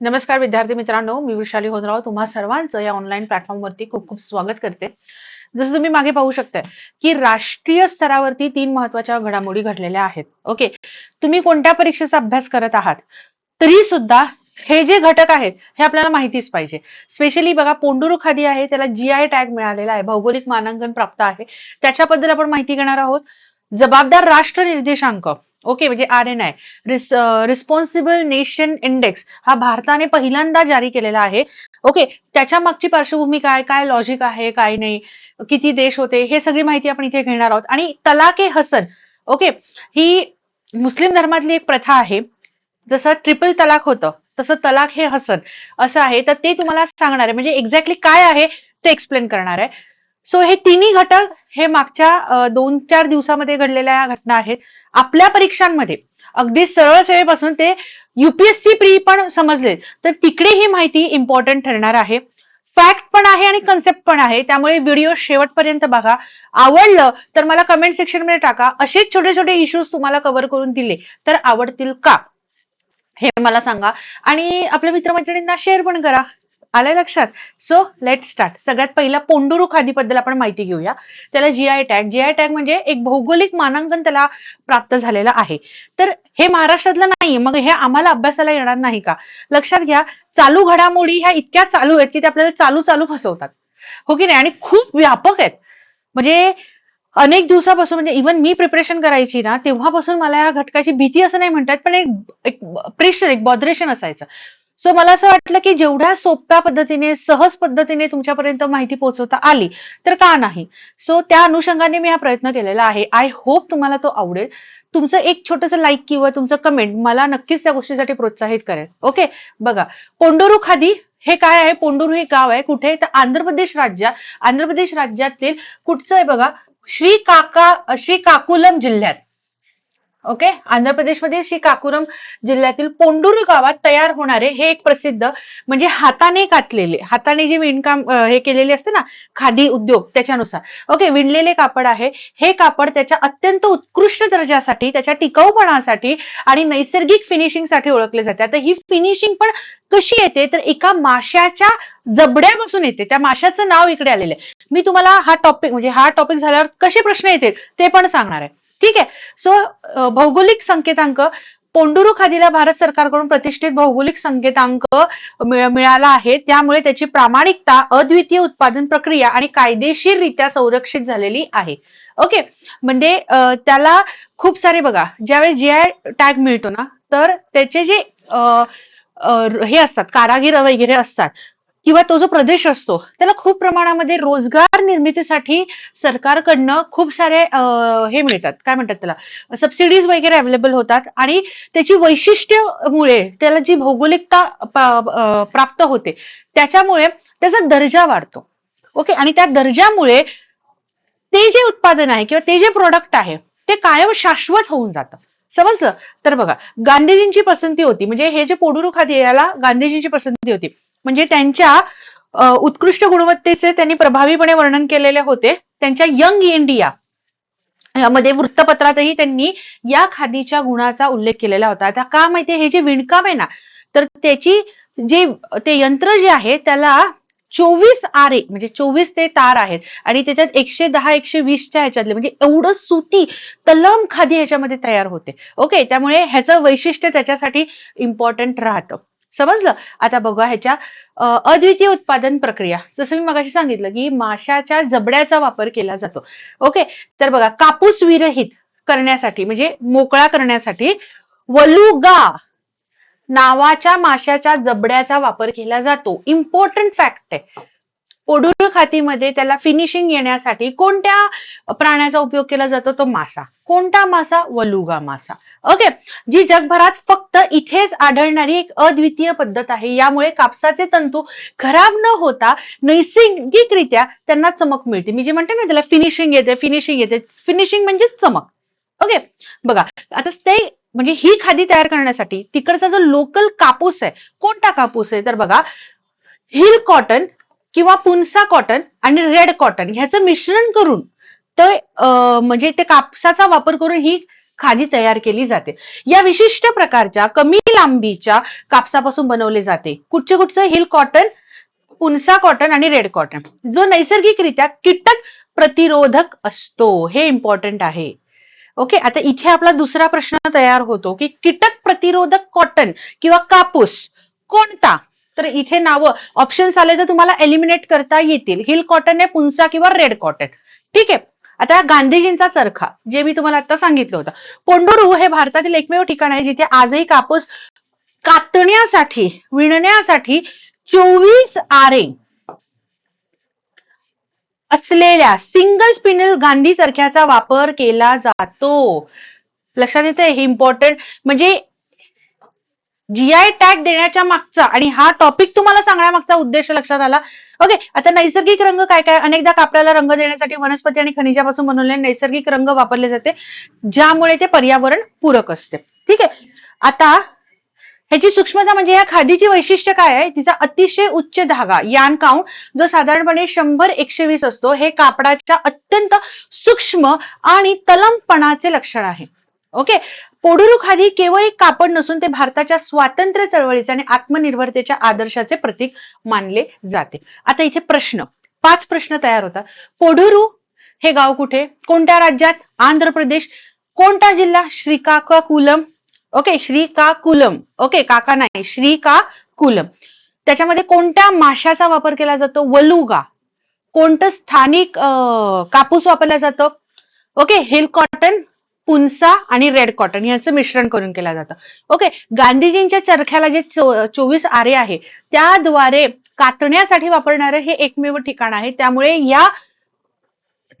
नमस्कार विद्यार्थी मित्रांनो मी विशाली होनराव. तुम्हा सर्वांचं या ऑनलाईन प्लॅटफॉर्मवरती खूप खूप स्वागत करते. जसं तुम्ही मागे पाहू शकताय की राष्ट्रीय स्तरावरती तीन महत्त्वाच्या घडामोडी घडलेल्या आहेत. ओके तुम्ही कोणत्या परीक्षेचा अभ्यास करत आहात? तरी सुद्धा हे जे घटक आहेत हे आपल्याला माहितीच पाहिजे. स्पेशली बघा पोंडुरू खादी आहे त्याला जी आय टॅग मिळालेला आहे भौगोलिक मानांकन प्राप्त आहे. त्याच्याबद्दल आपण माहिती घेणार आहोत. जबाबदार राष्ट्र निर्देशांक. ओके म्हणजे R N I responsible nation index हा भारताने पहिल्यांदा जारी केलेला आहे. ओके त्याच्या मागची पार्श्वभूमी काय? काय लॉजिक आहे? काय नाही? किती देश होते? हे सगळी माहिती आपण इथे घेणार आहोत. आणि तलाक हसन ओके ही मुस्लिम धर्मातली एक प्रथा आहे. जसं ट्रिपल तलाक होतं तसं तलाक हे हसन. असं आहे. तर ते तुम्हाला सांगणार आहे. म्हणजे एक्झॅक्टली काय आहे? ते एक्सप्लेन करणार आहे. सो हे तिन्ही घटक हे मागच्या दोन चार दिवसामध्ये घडलेल्या घटना आहेत. आपल्या परीक्षांमध्ये अगदी सरळ सेवेपासून ते युपीएससी प्री पण समजले तर तिकडे ही माहिती इम्पॉर्टंट ठरणार आहे. फॅक्ट पण आहे आणि कन्सेप्ट पण आहे. त्यामुळे व्हिडिओ शेवटपर्यंत बघा. आवडलं तर मला कमेंट सेक्शनमध्ये टाका. असेच छोटे छोटे इश्यूज तुम्हाला कव्हर करून दिले तर आवडतील का? हे मला सांगा. आणि आपल्या मित्रमैत्रिणींना शेअर पण करा. आलंय लक्षात? सो लेट स्टार्ट सगळ्यात पहिला पोंडुरू खादीबद्दल आपण माहिती घेऊया. त्याला जीआय टॅग जीआय टॅग म्हणजे एक भौगोलिक मानांकन त्याला प्राप्त झालेलं आहे. तर हे महाराष्ट्रातलं नाही मग हे आम्हाला अभ्यासाला येणार नाही का? लक्षात घ्या चालू घडामोडी ह्या इतक्या चालू आहेत की ते आपल्याला चालू चालू फसवतात. हो की नाही? आणि खूप व्यापक आहेत. म्हणजे अनेक दिवसापासून म्हणजे इव्हन मी प्रिपरेशन करायची ना तेव्हापासून मला या घटकाची भीती असं नाही म्हणतात पण एक एक प्रेशर एक बॉदरेशन असायचं. सो मला असं वाटलं की जेवढ्या सोप्या पद्धतीने सहज पद्धतीने तुमच्यापर्यंत माहिती पोहोचवता आली तर का नाही? सो त्या अनुषंगाने मी हा प्रयत्न केलेला आहे. आय होप तुम्हाला तो आवडेल. तुमचं एक छोटंसं लाईक किंवा तुमचं कमेंट मला नक्कीच त्या गोष्टीसाठी प्रोत्साहित करेल. ओके बघा कोंडोरू खादी हे काय आहे? पोंडुरू हे गाव आहे. कुठे? तर आंध्र प्रदेश राज्यात आंध्र प्रदेश राज्यातील कुठचं आहे बघा? श्री काका श्री काकुलम जिल्ह्यात. ओके? आंध्र प्रदेशमध्ये श्री काकुरम जिल्ह्यातील पोंडूर गावात तयार होणारे हे एक प्रसिद्ध म्हणजे हाताने कातलेले हाताने जे विणकाम हे केलेले असते ना खादी उद्योग त्याच्यानुसार. ओके विणलेले कापड आहे. हे कापड त्याच्या अत्यंत उत्कृष्ट दर्जासाठी त्याच्या टिकाऊपणासाठी आणि नैसर्गिक फिनिशिंगसाठी ओळखले जाते. आता ही फिनिशिंग पण कशी येते? तर एका माशाच्या जबड्यापासून येते. त्या माशाचं नाव इकडे आलेलं आहे. मी तुम्हाला हा टॉपिक म्हणजे हा टॉपिक झाल्यावर कसे प्रश्न येतील ते पण सांगणार आहे. ठीक आहे. सो भौगोलिक संकेतांक पोंडुरू खादीला भारत सरकारकडून प्रतिष्ठित भौगोलिक संकेतांक मिळाला आहे. त्यामुळे त्याची प्रामाणिकता अद्वितीय उत्पादन प्रक्रिया आणि कायदेशीररित्या संरक्षित झालेली आहे. ओके म्हणजे त्याला खूप सारे बघा. ज्यावेळेस जी आय टॅग मिळतो ना तर त्याचे जे हे असतात कारागीर वगैरे असतात किंवा तो जो प्रदेश असतो त्याला खूप प्रमाणामध्ये रोजगार निर्मितीसाठी सरकारकडनं खूप सारे हे मिळतात. काय म्हणतात त्याला? सबसिडीज वगैरे अवेलेबल होतात आणि त्याची वैशिष्ट्यमुळे त्याला जी भौगोलिकता प्राप्त होते त्याच्यामुळे त्याचा दर्जा वाढतो. ओके? आणि त्या दर्जामुळे ते जे उत्पादन आहे किंवा ते जे प्रोडक्ट आहे ते कायम शाश्वत होऊन जातं. समजलं? तर बघा गांधीजींची पसंती होती. म्हणजे हे जे पोडुरू खादी याला गांधीजींची पसंती होती. म्हणजे त्यांच्या उत्कृष्ट गुणवत्तेचे त्यांनी प्रभावीपणे वर्णन केलेले होते. त्यांच्या यंग इंडिया यामध्ये वृत्तपत्रातही त्यांनी या खादीच्या गुणाचा उल्लेख केलेला होता. आता का माहितीये हे जे विणकाम आहे ना तर त्याची जे ते यंत्र जे आहे त्याला चोवीस आरे म्हणजे चोवीस ते तार आहेत. आणि त्याच्यात एकशे दहा एकशे वीसच्या ह्याच्यातले म्हणजे एवढं सुती तलम खादी ह्याच्यामध्ये तयार होते. ओके? त्यामुळे ह्याचं वैशिष्ट्य त्याच्यासाठी इम्पॉर्टंट राहतं. समजलं? आता बघा ह्याच्या अद्वितीय उत्पादन प्रक्रिया. जसं मी मगाशी सांगितलं की माशाच्या जबड्याचा वापर केला जातो. ओके? तर बघा कापूस विरहित करण्यासाठी म्हणजे मोकळा करण्यासाठी वलुगा नावाच्या माशाच्या जबड्याचा वापर केला जातो. इम्पॉर्टंट फॅक्ट आहे. कोडूर खातीमध्ये त्याला फिनिशिंग येण्यासाठी कोणत्या प्राण्याचा उपयोग केला जातो? तो मासा. कोणता मासा? वलुगा मासा. ओके जी जगभरात फक्त इथेच आढळणारी एक अद्वितीय पद्धत आहे. यामुळे कापसाचे तंतू खराब न होता नैसर्गिकरित्या त्यांना चमक मिळते. मी जे म्हणते ना त्याला फिनिशिंग येते फिनिशिंग येते. फिनिशिंग म्हणजे चमक. ओके बघा आता ते म्हणजे ही खादी तयार करण्यासाठी तिकडचा जो लोकल कापूस आहे कोणता कापूस आहे? तर बघा हिल कॉटन किंवा पुन्सा कॉटन आणि रेड कॉटन ह्याचं मिश्रण करून ते म्हणजे ते कापसाचा वापर करून ही खादी तयार केली जाते. या विशिष्ट प्रकारच्या कमी लांबीच्या कापसापासून बनवले जाते. कुठचे कुठचं? हिल कॉटन पुनसा कॉटन आणि रेड कॉटन जो नैसर्गिकरित्या कीटक प्रतिरोधक असतो हे इम्पॉर्टंट आहे. ओके आता इथे आपला दुसरा प्रश्न तयार होतो की कीटक प्रतिरोधक कॉटन किंवा कापूस कोणता? तर इथे नावं ऑप्शन्स आले तर तुम्हाला एलिमिनेट करता येतील. हिल कॉटन आहे पुंसा किंवा रेड कॉटन ठीक आहे? आता गांधीजींचा चरखा जे मी तुम्हाला आता सांगितलं होतं. पोंडुरू हे भारतातील एकमेव ठिकाण आहे जिथे आजही कापूस कातण्यासाठी विणण्यासाठी चोवीस आरे असलेल्या सिंगल स्पिनल गांधी चरख्याचा वापर केला जातो. लक्षात येते हे इम्पॉर्टंट म्हणजे जीआय टॅग देण्याच्या मागचा आणि हा टॉपिक तुम्हाला सांगण्यामागचा उद्देश लक्षात आला. ओके आता नैसर्गिक रंग काय काय? अनेकदा कापडाला रंग देण्यासाठी वनस्पती आणि खनिजापासून बनवलेले नैसर्गिक रंग वापरले जाते ज्यामुळे ते पर्यावरण पूरक असते. ठीक आहे? आता ह्याची सूक्ष्मता म्हणजे या खादीची वैशिष्ट्य काय आहे? तिचा अतिशय उच्च धागा यान काउंट जो साधारणपणे शंभर एकशे वीस असतो हे कापडाच्या अत्यंत सूक्ष्म आणि तलमपणाचे लक्षण आहे. ओके? पोडुरू खादी केवळ एक कापड नसून ते भारताच्या स्वातंत्र्य चळवळीचे आणि आत्मनिर्भरतेच्या आदर्शाचे प्रतीक मानले जाते. आता इथे प्रश्न पाच प्रश्न तयार होतात. पोडुरू हे गाव कुठे? कोणत्या राज्यात? आंध्र प्रदेश. कोणता जिल्हा? श्रीकाकुलम ओके श्रीकाकुलम. ओके काका नाही श्रीकाकुलम. त्याच्यामध्ये कोणत्या माशाचा वापर केला जातो? वलुगा. कोणतं स्थानिक कापूस वापरला जातो? Okay hill cotton. पुनसा आणि रेड कॉटन यांचं मिश्रण करून केलं जातं. ओके गांधीजींच्या चरख्याला जे चोवीस आरे आहे त्याद्वारे कातण्यासाठी वापरणारं हे एकमेव ठिकाण आहे. त्यामुळे या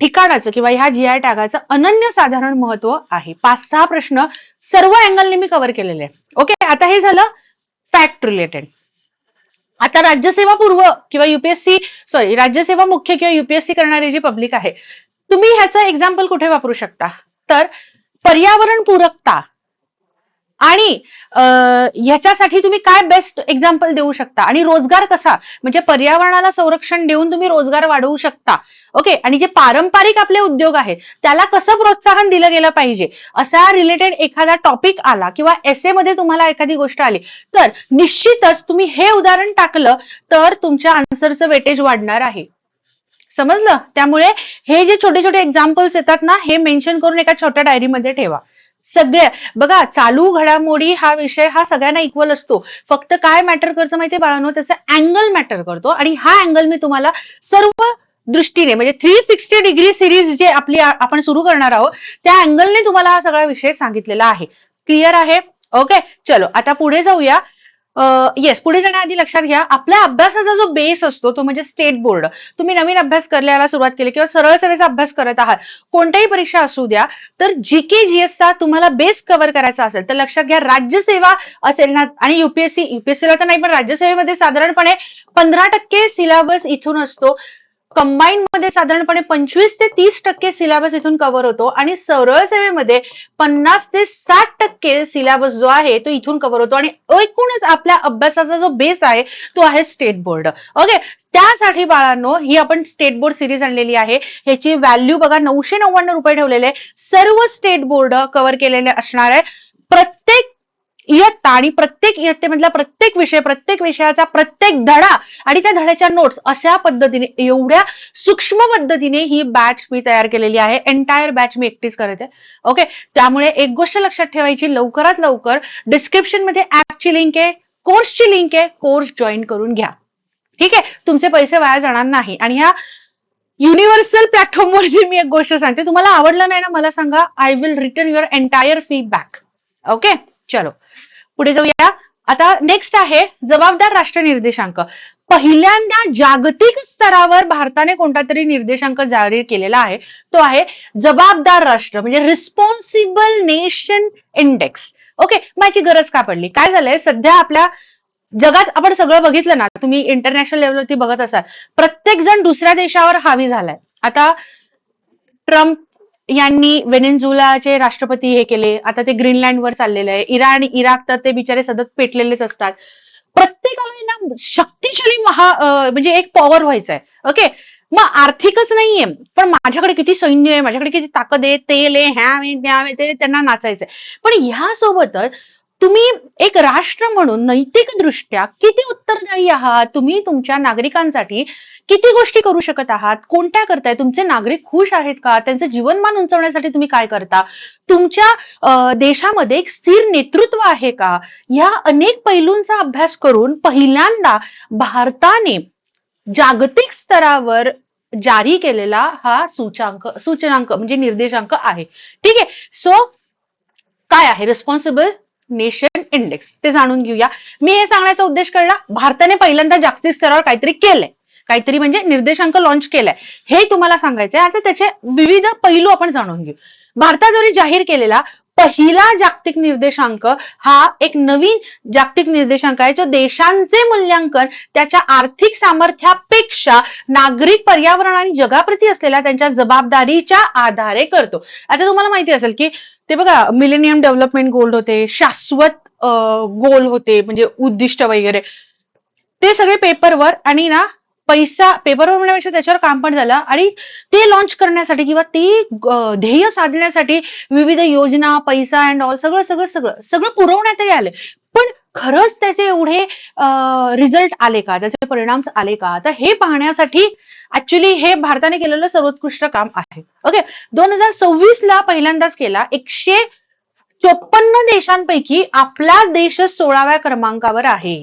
ठिकाणाचं किंवा ह्या जी आय टॅगाचं अनन्यसाधारण महत्त्व आहे. पाच सहा प्रश्न सर्व अँगलने मी कव्हर केलेले आहे ओके आता हे झालं फॅक्ट रिलेटेड आता राज्यसेवा पूर्व किंवा युपीएससी सॉरी राज्यसेवा मुख्य किंवा युपीएससी करणारी जी पब्लिक आहे तुम्ही ह्याचं एक्झाम्पल कुठे वापरू शकता? तर पर्यावरण पूरकता आणि याच्यासाठी ह्याच्यासाठी तुम्ही काय बेस्ट एक्झाम्पल देऊ शकता? आणि रोजगार कसा? म्हणजे पर्यावरणाला संरक्षण देऊन तुम्ही रोजगार वाढवू शकता. ओके आणि जे पारंपरिक आपले उद्योग आहेत त्याला कसं प्रोत्साहन दिलं गेलं पाहिजे? असा रिलेटेड एखादा टॉपिक आला किंवा एसे मध्ये तुम्हाला एखादी गोष्ट आली तर निश्चितच तुम्ही हे उदाहरण टाकलं तर तुमच्या आन्सरचं वेटेज वाढणार आहे. समजलं? त्यामुळे हे जे छोटे छोटे एक्झाम्पल्स येतात ना हे मेन्शन करून एका छोट्या डायरीमध्ये ठेवा. सगळे बघा चालू घडामोडी हा विषय हा सगळ्यांना इक्वल असतो. फक्त काय मॅटर करतं माहितीये बाळांनो? त्याचा अँगल मॅटर करतो. आणि हा अँगल मी तुम्हाला सर्व दृष्टीने म्हणजे थ्री सिक्स्टी डिग्री सिरीज जे आपली आपण सुरू करणार आहोत त्या अँगलने तुम्हाला हा सगळा विषय सांगितलेला आहे. क्लिअर आहे? ओके चलो आता पुढे जाऊया. येस पुढे जाण्याआधी लक्षात घ्या आपल्या अभ्यासाचा जो बेस असतो तो म्हणजे स्टेट बोर्ड तुम्ही नवीन अभ्यास करायला सुरुवात केली किंवा सरळ सेवेचा अभ्यास करत आहात कोणत्याही परीक्षा असू द्या तर जी के जी चा तुम्हाला बेस कव्हर करायचा असेल तर लक्षात घ्या राज्यसेवा असेल ना आणि युपीएससी युपीएससीला तर नाही पण राज्यसेवेमध्ये साधारणपणे पंधरा टक्के सिलेबस इथून असतो. कंबाईन मध्ये साधारणपणे पंचवीस ते तीस टक्के सिलेबस इथून कव्हर होतो. आणि सरळ सेवेमध्ये पन्नास ते साठ टक्के सिलेबस जो आहे तो इथून कव्हर होतो. आणि एकूणच आपल्या अभ्यासाचा जो बेस आहे तो आहे स्टेट बोर्ड ओके त्यासाठी बाळांनो ही आपण स्टेट बोर्ड सिरीज आणलेली आहे. ह्याची व्हॅल्यू बघा नऊशे नव्याण्णव रुपये ठेवलेले. आहे. सर्व स्टेट बोर्ड कव्हर केलेले असणार आहे. प्रत्येक इयत्ता आणि प्रत्येक इयत्तेमधला प्रत्येक विषय प्रत्येक विषयाचा प्रत्येक धडा आणि त्या धड्याच्या नोट्स अशा पद्धतीने एवढ्या सूक्ष्म पद्धतीने ही बॅच मी तयार केलेली आहे. एंटायर बॅच मी एकटीच करते ओके त्यामुळे एक गोष्ट लक्षात ठेवायची लवकरात लवकर डिस्क्रिप्शनमध्ये ऍपची लिंक आहे कोर्सची लिंक आहे कोर्स जॉईन करून घ्या. ठीक आहे? तुमचे पैसे वाया जाणार नाही. आणि ह्या युनिव्हर्सल प्लॅटफॉर्मवरची मी एक गोष्ट सांगते. तुम्हाला आवडलं नाही ना मला सांगा I will return your entire feedback okay चलो पुढे जाऊया. आता नेक्स्ट आहे जबाबदार राष्ट्र निर्देशांक. पहिल्यांदा जागतिक स्तरावर भारताने कोणता तरी निर्देशांक जारी केलेला आहे तो आहे जबाबदार राष्ट्र म्हणजे रिस्पॉन्सिबल नेशन इंडेक्स ओके माझी गरज का पडली? काय झालंय? सध्या आपल्या जगात आपण सगळं बघितलं ना तुम्ही इंटरनॅशनल लेवलवरती बघत असाल प्रत्येक जण दुसऱ्या देशावर हावी झालाय. आता ट्रम्प यांनी वेनेझुलाचे राष्ट्रपती हे केले. आता ते ग्रीनलँडवर चाललेले आहे. इराण इराक तर ते बिचारे सतत पेटलेलेच असतात. प्रत्येकाला ना शक्तिशाली महा म्हणजे एक पॉवर व्हायचं आहे. ओके मग आर्थिकच नाहीये. पण माझ्याकडे किती सैन्य आहे माझ्याकडे किती ताकद आहे तेल आहे ह्या आहे ते त्यांना नाचायचंय. पण ह्यासोबतच तुम्ही एक राष्ट्र म्हणून नैतिक दृष्ट्या किती उत्तरदायी आहात? तुम्ही तुमच्या नागरिकांसाठी किती गोष्टी करू शकत आहात? कोणत्या करताय? तुमचे नागरिक खुश आहेत का? त्यांचं जीवनमान उंचवण्यासाठी तुम्ही काय करता? तुमच्या देशामध्ये एक स्थिर नेतृत्व आहे का? या अनेक पैलूंचा अभ्यास करून पहिल्यांदा भारताने जागतिक स्तरावर जारी केलेला हा सूचांक सूचनांक म्हणजे निर्देशांक आहे. ठीक आहे? सो काय आहे? रिस्पॉन्सिबल नेशन इंडेक्स ते जाणून घेऊया. मी हे सांगण्याचा उद्देश कळला? भारताने पहिल्यांदा जागतिक स्तरावर काहीतरी केलंय. काहीतरी म्हणजे निर्देशांक लॉन्च केलाय. हे तुम्हाला सांगायचंय. आता त्याचे विविध पैलू आपण जाणून घेऊ. भारताद्वारे जाहीर केलेला पहिला जागतिक निर्देशांक हा एक नवीन जागतिक निर्देशांक आहे जो देशांचे मूल्यांकन त्याच्या आर्थिक सामर्थ्यापेक्षा नागरिक पर्यावरण आणि जगाप्रती असलेल्या त्यांच्या जबाबदारीच्या आधारे करतो. आता तुम्हाला माहिती असेल की ते बघा मिलेनियम डेव्हलपमेंट गोल होते शाश्वत गोल होते म्हणजे उद्दिष्ट वगैरे. ते सगळे पेपरवर आणि ना पैसा पेपरवर म्हणण्यापेक्षा त्याच्यावर काम पण झालं आणि ते लॉन्च करण्यासाठी किंवा ते ध्येय साधण्यासाठी विविध योजना पैसा अँड ऑल सगळं सगळं सगळं सगळं पुरवण्यातही आले. पण खरंच त्याचे एवढे रिझल्ट आले का? त्याचे परिणाम आले का? तर हे पाहण्यासाठी ऍक्च्युली हे भारताने केलेलं सर्वोत्कृष्ट काम आहे. ओके दोन हजार सव्वीस ला पहिल्यांदाच केला एकशे चोपन्न देशांपैकी आपला देश सोळाव्या क्रमांकावर आहे.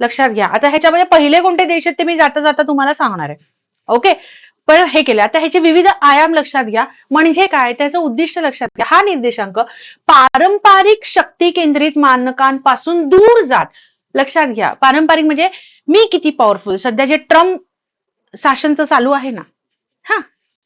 लक्षात घ्या. आता ह्याच्यामध्ये पहिले कोणते देश आहेत ते मी जाता जाता तुम्हाला सांगणार आहे. ओके पण हे केलं. आता ह्याचे विविध आयाम लक्षात घ्या. म्हणजे काय? त्याचं उद्दिष्ट लक्षात घ्या. हा निर्देशांक पारंपरिक शक्ती केंद्रित मानकांपासून दूर जात. लक्षात घ्या. पारंपरिक म्हणजे मी किती पॉवरफुल सध्या जे ट्रम्प शासनचं चालू आहे ना? हा.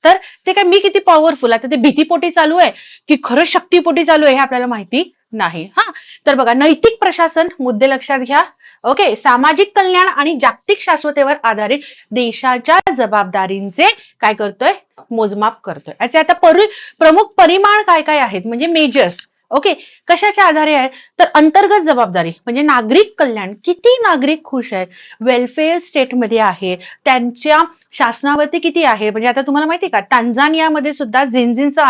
तर ते काय मी किती पॉवरफुल आता ते भीतीपोटी चालू आहे? की खरं शक्तीपोटी चालू आहे हे आपल्याला माहिती नाही. हा. तर बघा नैतिक प्रशासन मुद्दे लक्षात घ्या. ओके सामाजिक कल्याण आणि जागतिक शाश्वतेवर आधारित देशाच्या जबाबदारींचे काय करतोय? मोजमाप करतोय. याचे आता परि प्रमुख परिमाण काय काय आहेत? म्हणजे मेजर्स ओके कशाच्या आधारे आहे? तर अंतर्गत जबाबदारी म्हणजे नागरिक कल्याण. किती नागरिक खुश आहेत? वेलफेअर स्टेटमध्ये आहे. त्यांच्या शासनावरती किती आहे? म्हणजे आता तुम्हाला माहिती का? टांझानियामध्ये सुद्धा झिनझिनचं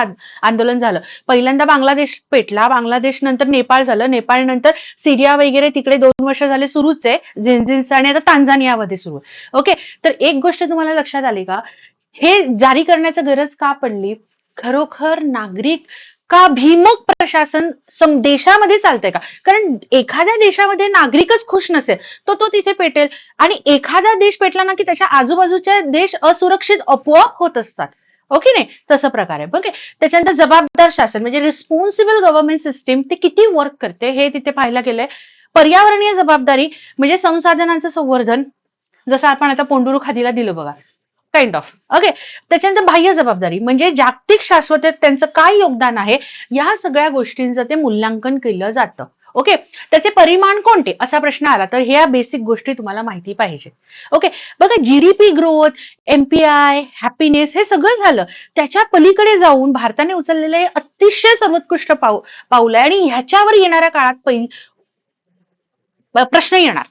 आंदोलन झालं. पहिल्यांदा बांगलादेश पेटला. बांगलादेश नंतर नेपाळ झालं. नेपाळ नंतर सिरिया वगैरे तिकडे दोन वर्ष झाले सुरूच आहे झिनझिनचं आणि आता टांझानियामध्ये सुरू आहे. ओके तर एक गोष्ट तुम्हाला लक्षात आली का? हे जारी करण्याचं गरज का पडली? खरोखर नागरिक का भीमक प्रशासन देशामध्ये चालतंय का? कारण एखाद्या देशामध्ये नागरिकच खुश नसेल तर तो तिथे पेटेल. आणि एखादा देश पेटला ना की त्याच्या आजूबाजूचे देश असुरक्षित आपोआप होत असतात. ओके नाही? तसं प्रकार. आहे ओके? त्याच्यानंतर जबाबदार शासन म्हणजे रिस्पॉन्सिबल गव्हर्नमेंट सिस्टीम ते किती वर्क करते हे तिथे पाहायला गेलंय. पर्यावरणीय जबाबदारी म्हणजे संसाधनांचं संवर्धन. जसं आपण आता पोंडुरू खादीला दिलं बघा. काइंड ऑफ ओके त्याच्यानंतर बाह्य जबाबदारी. म्हणजे जागतिक शाश्वतेत त्यांचं काय योगदान आहे? या सगळ्या गोष्टींचं ते मूल्यांकन केलं जातं. ओके त्याचे परिमाण कोणते? असा प्रश्न आला. तर ह्या बेसिक गोष्टी तुम्हाला माहिती पाहिजे. ओके बघा जीडीपी ग्रोथ एमपीआय हॅपीनेस हे सगळं झालं. त्याच्या पलीकडे जाऊन भारताने उचललेलं हे अतिशय सर्वोत्कृष्ट पाऊ पाऊल आहे. आणि ह्याच्यावर येणाऱ्या काळात पहि प्रश्न येणार.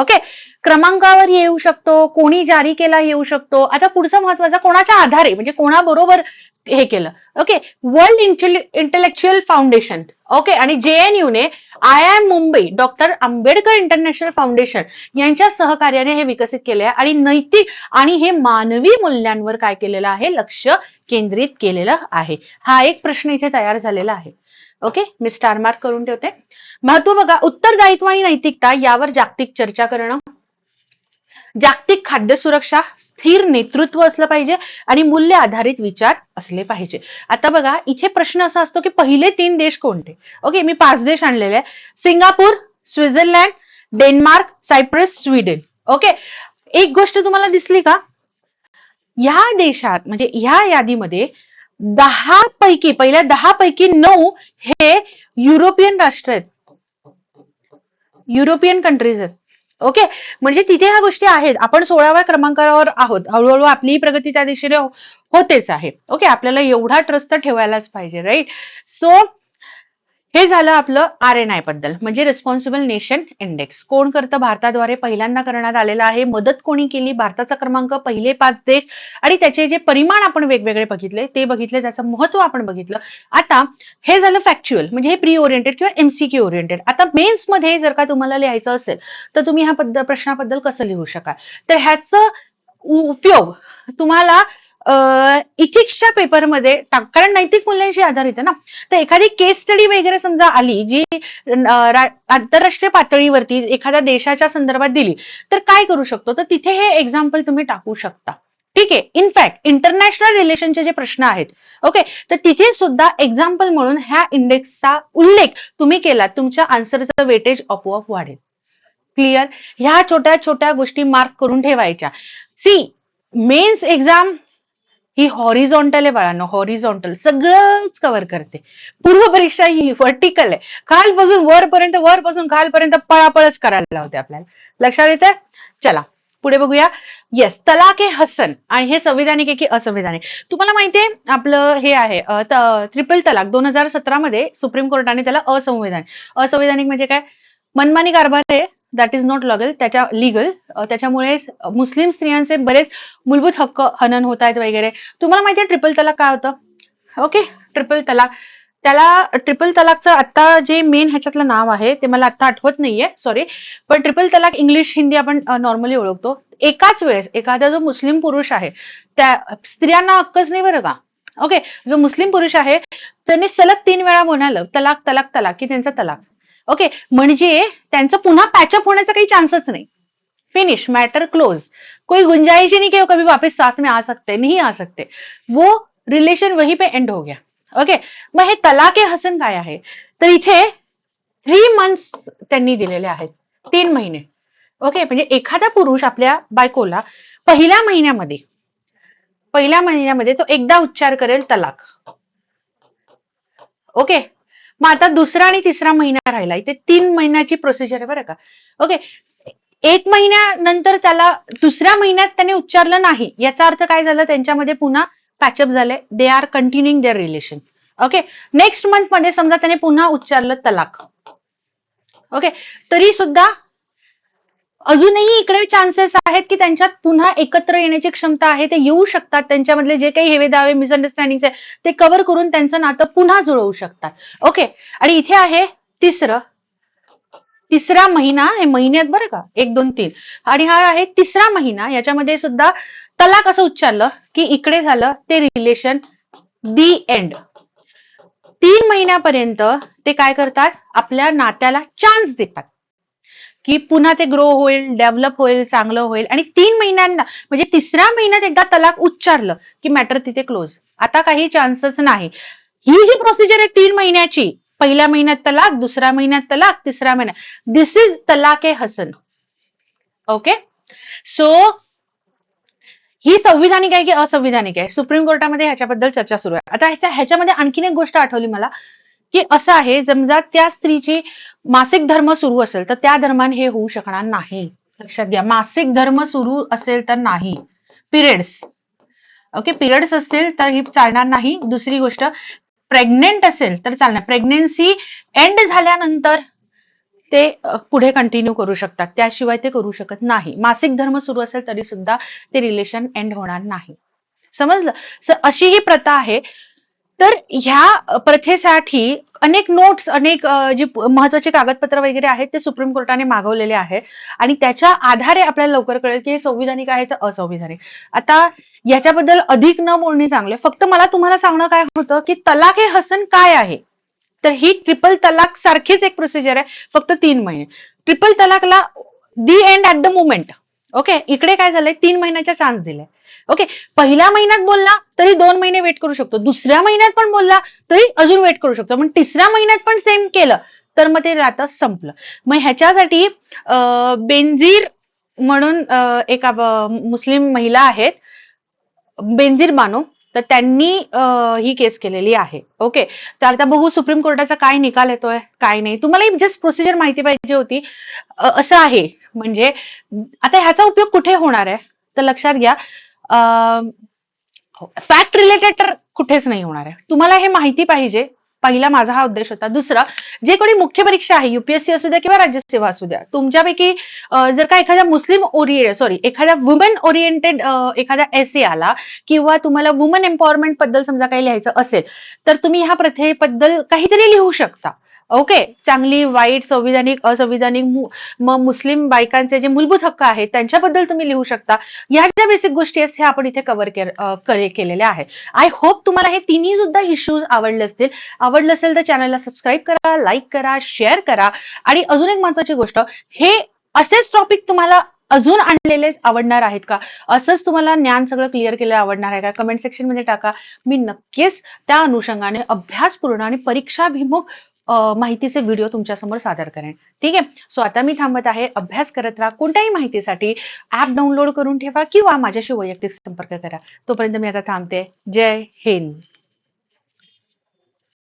ओके क्रमांकावर येऊ शकतो कोणी जारी केला येऊ शकतो. आता पुढचा महत्त्वाचा कोणाच्या आधारे म्हणजे कोणाबरोबर हे केलं? Okay world intellectual foundation okay आणि जेएनयू ने I M Mumbai doctor Ambedkar international foundation यांच्या सहकार्याने हे विकसित केले आहे. आणि नैतिक आणि हे मानवी मूल्यांवर काय केलेलं आहे? लक्ष केंद्रित केलेलं आहे. हा एक प्रश्न इथे तयार झालेला आहे. ओके मी स्टार मार्क करून ठेवते. महत्त्व बघा उत्तरदायित्व आणि नैतिकता यावर जागतिक चर्चा करणं. जागतिक खाद्य सुरक्षा स्थिर नेतृत्व असलं पाहिजे आणि मूल्य आधारित विचार असले पाहिजे. आता बघा इथे प्रश्न असा असतो की पहिले तीन देश कोणते? ओके मी पाच देश आणलेले आहे Singapore Switzerland Denmark Cyprus Sweden. Okay एक गोष्ट तुम्हाला दिसली का? ह्या देशात म्हणजे ह्या यादीमध्ये दहा पैकी पहिल्या दहा पैकी नऊ हे युरोपियन राष्ट्र आहेत. युरोपियन कंट्रीज आहेत. ओके म्हणजे तिथे ह्या गोष्टी आहेत. आपण सोळाव्या क्रमांकावर आहोत. हळूहळू आपली प्रगती त्या दिशेने हो-, होतेच आहे. ओके आपल्याला एवढा ट्रस्ट तर ठेवायलाच पाहिजे राईट सो हे झालं आपलं आर एन आयबद्दल. म्हणजे रिस्पॉन्सिबल नेशन इंडेक्स कोण करतं? भारताद्वारे पहिल्यांदा करण्यात आलेलं आहे. मदत कोणी केली? भारताचा क्रमांक पहिले पाच देश आणि त्याचे जे परिमाण आपण वेगवेगळे बघितले ते बघितले त्याचं महत्त्व आपण बघितलं. आता हे झालं फॅक्च्युअल म्हणजे हे प्री ओरिएंटेड किंवा एमसीक्यू ओरिएंटेड आता मेन्समध्ये जर का तुम्हाला लिहायचं असेल तर तुम्ही ह्या पद्ध प्रश्नाबद्दल कसं लिहू शकाल? तर ह्याचं उपयोग तुम्हाला इथिक्सच्या पेपरमध्ये कारण नैतिक मूल्यांशी आधारित आहे ना. तर एखादी केस स्टडी वगैरे समजा आली जी आंतरराष्ट्रीय पातळीवरती एखाद्या देशाच्या संदर्भात दिली तर काय करू शकतो? तर तिथे हे एक्झाम्पल तुम्ही टाकू शकता. ठीक आहे? इनफॅक्ट इंटरनॅशनल रिलेशनचे जे प्रश्न आहेत ओके तर तिथे सुद्धा एक्झाम्पल म्हणून ह्या इंडेक्सचा उल्लेख तुम्ही केला तुमच्या आन्सरचं वेटेज आपोआप वाढेल. क्लिअर ह्या छोट्या छोट्या गोष्टी मार्क करून ठेवायच्या. सी मेन्स एक्झाम ही हॉरिझॉन्टल आहे बाळांनो हॉरिझॉन्टल सगळंच कव्हर करते. पूर्व परीक्षा ही व्हर्टिकल आहे. खालपासून वरपर्यंत वरपासून खालपर्यंत पळापळच करायला लावते आपल्याला. लक्षात येते चला पुढे बघूया. येस तलाक हे हसन. आणि हे संविधानिक आहे की असंविधानिक? तुम्हाला माहितीये आपलं हे आहे ट्रिपल तलाक. दोन हजार सतरा मध्ये सुप्रीम कोर्टाने त्याला असंविधानिक असंविधानिक म्हणजे काय? मनमानी कारभार आहे. दॅट इज नॉट लॉगल त्याच्या लिगल त्याच्यामुळे मुस्लिम स्त्रियांचे बरेच मूलभूत हक्क हनन होत आहेत वगैरे. तुम्हाला माहिती आहे ट्रिपल तलाक काय होतं? ओके ट्रिपल तलाक. त्याला ट्रिपल तलाकचं आता जे मेन ह्याच्यातलं नाव आहे ते मला आता आठवत नाहीये सॉरी पण ट्रिपल तलाक इंग्लिश हिंदी आपण नॉर्मली ओळखतो. एकाच वेळेस एखादा जो मुस्लिम पुरुष आहे त्या स्त्रियांना हक्कच नाही बरं का? ओके जो मुस्लिम पुरुष आहे त्यांनी सलग तीन वेळा म्हणालं तलाक तलाक तलाक की त्यांचा तलाक. ओके म्हणजे त्यांचं पुन्हा पॅचअप होण्याचा काही चान्सच नाही. फिनिश मैटर क्लोज कोई गुंजाइश ही नहीं कि वो कभी वापस साथ में आ सकते नहीं आ सकते. वो रिलेशन वही पे एंड हो गया. ओके मग हे तलाके हसन काय आहे? तर इथे थ्री मंथ्स त्यांनी दिलेले आहेत. तीन महिने. ओके म्हणजे एखादा पुरुष आपल्या बायकोला पहिल्या महिन्यामध्ये पहिल्या महिन्यामध्ये तो एकदा उच्चार करेल तलाक. ओके मग आता दुसरा आणि तिसरा महिना राहिला. इथे तीन महिन्याची प्रोसिजर आहे बरं का. ओके एक महिन्यानंतर त्याला दुसऱ्या महिन्यात त्याने उच्चारलं नाही. याचा अर्थ काय झालं? त्यांच्यामध्ये पुन्हा पॅचअप झालंय. They are continuing their relation okay next मंथमध्ये समजा त्याने पुन्हा उच्चारलं तलाक. ओके तरी सुद्धा अजूनही इकडे चान्सेस आहेत की त्यांच्यात पुन्हा एकत्र येण्याची क्षमता आहे ते येऊ शकतात. त्यांच्यामधले जे काही हेवे दावे मिसअंडरस्टँडिंग आहे ते कव्हर करून त्यांचं नातं पुन्हा जुळवू शकतात. ओके आणि इथे आहे तिसरं. तिसरा महिना हे महिन्यात बरं का? एक दोन तीन. आणि हा आहे तिसरा महिना. याच्यामध्ये सुद्धा तलाक असं उच्चारलं की इकडे झालं ते रिलेशन दी एंड तीन महिन्यापर्यंत ते काय करतात? आपल्या नात्याला चान्स देतात. की पुन्हा ते ग्रो होईल डेव्हलप होईल चांगलं होईल. आणि तीन महिन्यांना म्हणजे तिसऱ्या महिन्यात एकदा तलाक उच्चारलं की मॅटर तिथे क्लोज आता काही चान्सच नाही. ही जी प्रोसिजर आहे तीन महिन्याची पहिल्या महिन्यात तलाक दुसऱ्या महिन्यात तलाक तिसऱ्या महिन्यात. This is talaq e Hasan. Okay so ही संविधानिक आहे की असंविधानिक आहे? सुप्रीम कोर्टामध्ये ह्याच्याबद्दल चर्चा सुरू आहे. आता ह्याच्या ह्याच्यामध्ये आणखीन एक गोष्ट आठवली मला. की असं आहे समजा त्या स्त्रीची मासिक धर्म सुरू असेल तर त्या दरम्यान हे होऊ शकणार नाही. लक्षात घ्या मासिक धर्म सुरू असेल तर नाही. पिरियड्स ओके पिरियड्स असतील तर ही चालणार नाही. दुसरी गोष्ट प्रेग्नेंट असेल तर चालणार. प्रेग्नेन्सी एंड झाल्यानंतर ते पुढे कंटिन्यू करू शकतात. त्याशिवाय ते करू शकत नाही. मासिक धर्म सुरू असेल तरी सुद्धा ते रिलेशन एंड होणार नाही. समजलं? अशी ही प्रथा आहे. तर ह्या प्रथेसाठी अनेक नोट्स अनेक जी महत्त्वाचे कागदपत्र वगैरे आहेत ते सुप्रीम कोर्टाने मागवलेले आहे. आणि त्याच्या आधारे आपल्याला लवकर कळेल की हे संविधानिक आहे तर असंविधानिक. आता याच्याबद्दल अधिक न बोलणे चांगले. फक्त मला तुम्हाला सांगणं काय होतं की तलाक हे हसन काय आहे? तर ही ट्रिपल तलाक सारखीच एक प्रोसिजर आहे फक्त तीन महिने. Triple तलाकला the end at the moment okay इकडे काय झालंय? तीन महिन्याचा चान्स दिलाय ओके पहिल्या महिन्यात बोलला तरी दोन महिने वेट करू शकतो. दुसऱ्या महिन्यात पण बोलला तरी अजून वेट करू शकतो. पण तिसऱ्या महिन्यात पण सेम केलं तर मग ते आता संपलं. मग ह्याच्यासाठी बेंजीर म्हणून एका मुस्लिम महिला आहेत. बेंजीर बानो. तर त्यांनी ही केस केलेली आहे. ओके? तर आता बघू सुप्रीम कोर्टाचा काय निकाल येतोय काय नाही. तुम्हाला जस्ट प्रोसिजर माहिती पाहिजे होती. असं आहे. म्हणजे आता ह्याचा उपयोग कुठे होणार आहे? तर लक्षात घ्या. फॅक्ट रिलेटेड तर कुठेच नाही होणार आहे. तुम्हाला हे माहिती पाहिजे. पहिला माझा हा उद्देश होता. दुसरा जे कोणी मुख्य परीक्षा आहे युपीएससी असू द्या किंवा राज्यसेवा असू द्या तुमच्यापैकी जर का एखाद्या मुस्लिम ओरिए सॉरी एखाद्या वुमेन ओरिएंटेड एखादा एसे आला किंवा तुम्हाला वुमन एम्पॉवरमेंटबद्दल समजा काही लिहायचं असेल तर तुम्ही ह्या प्रथेबद्दल काहीतरी लिहू शकता. ओके चांगली वाईट संविधानिक असंविधानिक मु- मग मुस्लिम बायकांचे जे मूलभूत हक्क आहेत त्यांच्याबद्दल तुम्ही लिहू शकता. ह्या ज्या बेसिक गोष्टी आहेत ह्या आपण इथे कव्हर केलेल्या आहे आय होप तुम्हाला हे तिन्ही सुद्धा इश्यूज आवडले असतील. आवडलं असेल तर चॅनलला सबस्क्राईब करा लाईक करा शेअर करा. आणि अजून एक महत्वाची गोष्ट हे असेच टॉपिक तुम्हाला अजून आणलेले आवडणार आहेत का? असंच तुम्हाला ज्ञान सगळं क्लिअर केलं आवडणार आहे का? कमेंट सेक्शनमध्ये टाका. मी नक्कीच त्या अनुषंगाने अभ्यासपूर्ण आणि परीक्षाभिमुख माहितीचे व्हिडिओ तुमच्यासमोर सादर करेन. ठीक आहे? सो आता मी थांबत आहे. अभ्यास करत राहा. कोणत्याही माहितीसाठी ऍप डाउनलोड करून ठेवा किंवा माझ्याशी वैयक्तिक संपर्क करा. तोपर्यंत मी आता थांबते. जय हिंद.